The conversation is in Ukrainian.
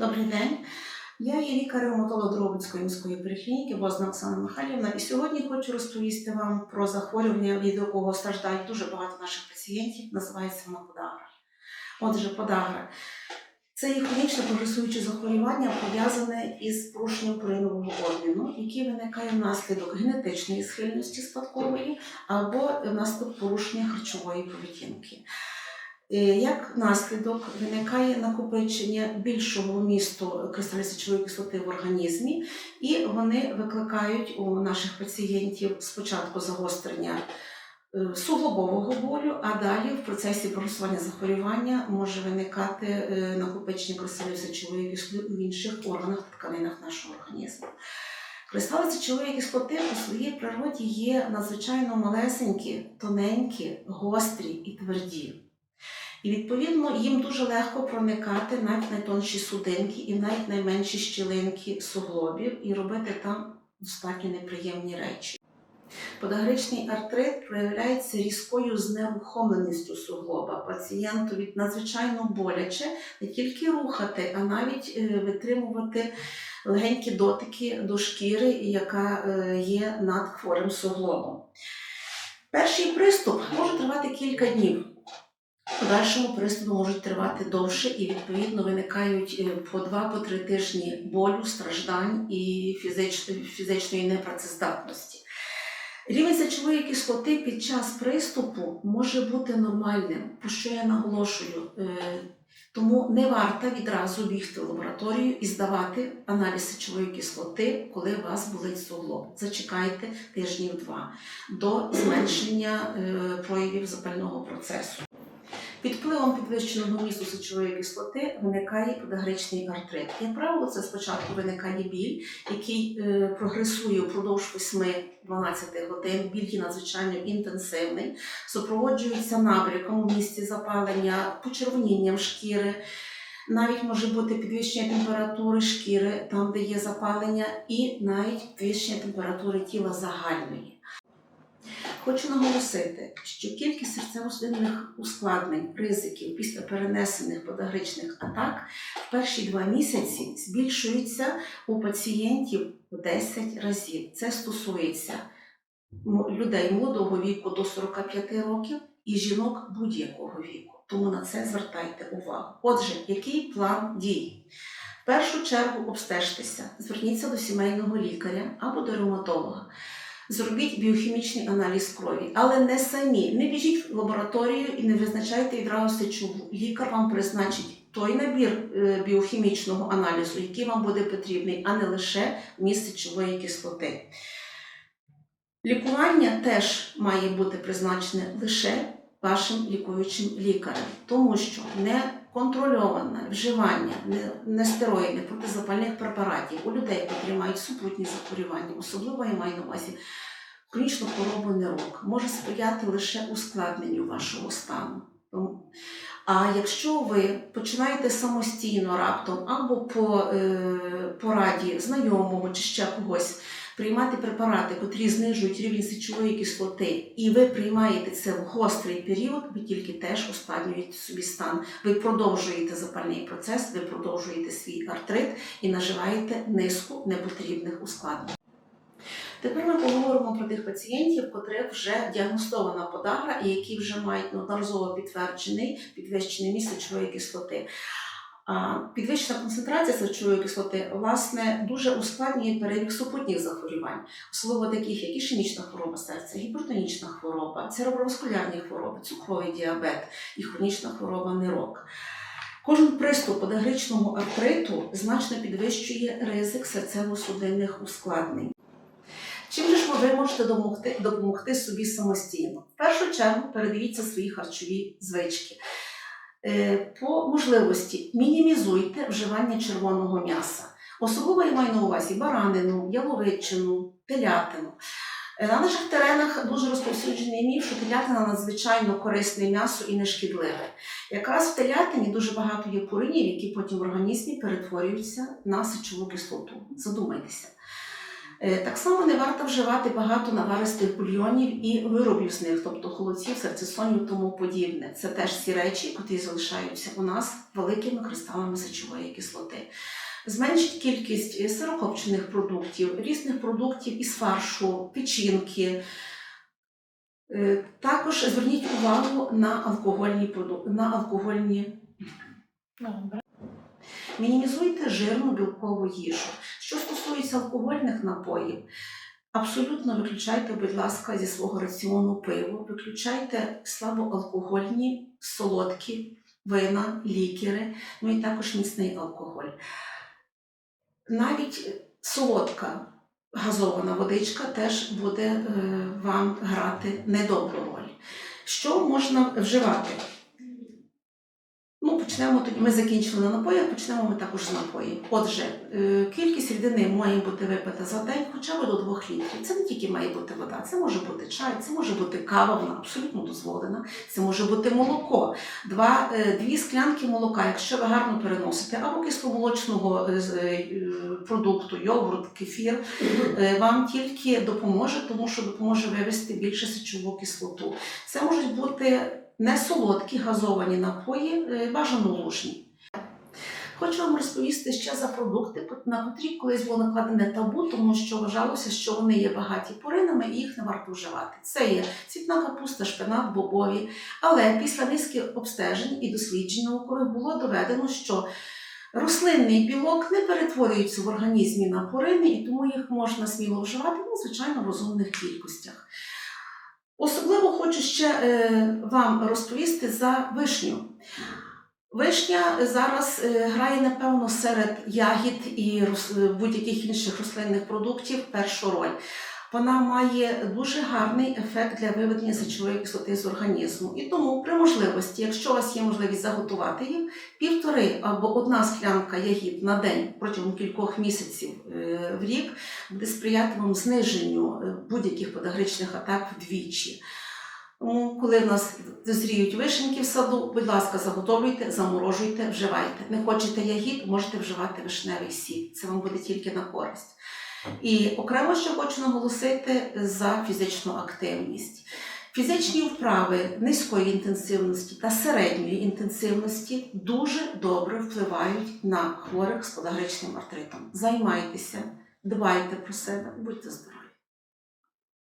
Добрий день. Я є лікар-ревматолог Дробицької міської поліклініки Возна Оксана Михайлівна. І сьогодні хочу розповісти вам про захворювання, від якого страждають дуже багато наших пацієнтів. Називається подагра. Отже, подагра. Це є хронічне прогресуюче захворювання, пов'язане із порушенням пуринового обміну, яке виникає внаслідок генетичної схильності спадкової або внаслідок порушення харчової поведінки. Е, Як наслідок виникає накопичення більшого вмісту кристалізичної кислоти в організмі, і вони викликають у наших пацієнтів спочатку загострення е, суглобового болю, а далі в процесі прогресування захворювання може виникати е, накопичення кристалів сечової кислоти в інших органах та тканинах нашого організму. Кристали сечової кислоти у своїй природі є надзвичайно малесенькі, тоненькі, гострі і тверді. І відповідно їм дуже легко проникати навіть найтонші судинки і навіть найменші щілинки суглобів і робити там достатньо неприємні речі. Подагричний артрит проявляється різкою знерухомленістю суглоба. Пацієнтові надзвичайно боляче не тільки рухати, а навіть е, витримувати легенькі дотики до шкіри, яка е, є над хворим суглобом. Перший приступ може тривати кілька днів. В Подальшому приступи можуть тривати довше і відповідно виникають е, по 2-3 тижні болю, страждань і фізич- фізичної непрацездатності. Рівень сечової кислоти під час приступу може бути нормальним, про що я наголошую. Е, Тому не варто відразу бігти в лабораторію і здавати аналіз сечової кислоти, коли у вас болить суглоб. Зачекайте тижнів два до зменшення е, проявів запального процесу. Під впливом підвищеного місту сечової кислоти виникає подагричний артрит. Як правило, це спочатку виникає біль, який е, прогресує впродовж 8-12 годин. Біль є надзвичайно інтенсивний, супроводжується набряком в місці запалення, почервонінням шкіри. Навіть може бути підвищення температури шкіри, там, де є запалення, і навіть підвищення температури тіла загальної. Хочу наголосити, що кількість серцево-судинних ускладнень, ризиків після перенесених подагричних атак в перші два місяці збільшується у пацієнтів в 10 разів. Це стосується людей молодого віку до 45 років і жінок будь-якого віку. Тому на це звертайте увагу. Отже, який план дій? В першу чергу обстежтеся, зверніться до сімейного лікаря або до ревматолога. Зробіть біохімічний аналіз крові, але не самі. Не біжіть в лабораторію і не визначайте відразу сечову. Лікар вам призначить той набір е, біохімічного аналізу, який вам буде потрібний, а не лише вміст сечової кислоти. Лікування теж має бути призначене лише вашим лікуючим лікарем, тому що неконтрольоване вживання нестероїдних протизапальних препаратів у людей, які мають супутні захворювання, особливо я маю на увазі хронічну хворобу нирок, може сприяти лише ускладненню вашого стану. А якщо ви починаєте самостійно раптом або по е, пораді знайомого чи ще когось приймати препарати, котрі знижують рівень сечової кислоти, і ви приймаєте це в гострий період, ви тільки теж ускладнюєте собі стан. Ви продовжуєте запальний процес, ви продовжуєте свій артрит і наживаєте низку непотрібних ускладнень. Тепер ми поговоримо про тих пацієнтів, котрих вже діагностована подагра і які вже мають неодноразово підтверджений підвищений міст сечової кислоти. Підвищена концентрація сечової кислоти власне дуже ускладнює перебіг супутніх захворювань, особливо таких, як ішемічна хвороба серця, гіпертонічна хвороба, цереброваскулярні хвороби, цукровий діабет і хронічна хвороба нирок. Кожен приступ подагричного артриту значно підвищує ризик серцево-судинних ускладнень. Чим же ж ви можете допомогти, допомогти собі самостійно? В першу чергу передивіться свої харчові звички. Е, По можливості мінімізуйте вживання червоного м'яса. Особливо я маю на увазі баранину, яловичину, телятину. Е, На наших теренах дуже розповсюджений міф, що телятина надзвичайно корисне м'ясо і нешкідливе. Якраз в телятині дуже багато є пуринів, які потім в організмі перетворюються на сечову кислоту. Задумайтеся. Е, Так само не варто вживати багато наваристих бульйонів і виробів з них, тобто холодців, серцесонів тому подібне. Це теж ці речі, які залишаються у нас великими кристалами сечової кислоти. Зменшить кількість е, сирокопчених продуктів, різних продуктів із фаршу, печінки. Е, Також зверніть увагу на алкогольні продукти, на алкогольні Добре. Мінімізуйте жирну білкову їжу. Що стосується алкогольних напоїв, абсолютно виключайте, будь ласка, зі свого раціону пиво, виключайте слабоалкогольні, солодкі вина, лікери, ну і також міцний алкоголь. Навіть солодка газована водичка теж буде е, вам грати недобру роль. Що можна вживати? Почнемо тоді. Ми закінчили на напоях, почнемо ми також з напоїв. Отже, е, кількість рідини має бути випита за день хоча б до 2 літрів. Це не тільки має бути вода, це може бути чай, це може бути кава, вона абсолютно дозволена. Це може бути молоко. Два, е, дві склянки молока, якщо ви гарно переносите, або кисломолочного е, продукту, йогурт, кефір, вам тільки допоможе, тому що допоможе вивести більше сечову кислоту. Це можуть бути не солодкі газовані напої, е, бажано лужні. Хочу вам розповісти ще за продукти, на котрі колись було накладене табу, тому що вважалося, що вони є багаті поринами і їх не варто вживати. Це є цвітна капуста, шпинат, бобові. Але після низки обстежень і досліджень наукових було доведено, що рослинний білок не перетворюється в організмі на порини, і тому їх можна сміло вживати, ну, звичайно, в розумних кількостях. Особливо хочу ще е, вам розповісти за вишню. Вишня зараз е, грає, напевно, серед ягід і будь-яких інших рослинних продуктів першу роль. Вона має дуже гарний ефект для виведення сечової кислоти з організму. І тому при можливості, якщо у вас є можливість заготувати їх, півтори або одна склянка ягід на день протягом кількох місяців е, в рік буде сприяти вам зниженню е, будь-яких подагричних атак вдвічі. Тому, коли в нас дозріють вишеньки в саду, будь ласка, заготовлюйте, заморожуйте, вживайте. Не хочете ягід, можете вживати вишневий сік. Це вам буде тільки на користь. І окремо ще хочу наголосити за фізичну активність. Фізичні вправи низької інтенсивності та середньої інтенсивності дуже добре впливають на хворих з подагричним артритом. Займайтеся, дбайте про себе, будьте здорові!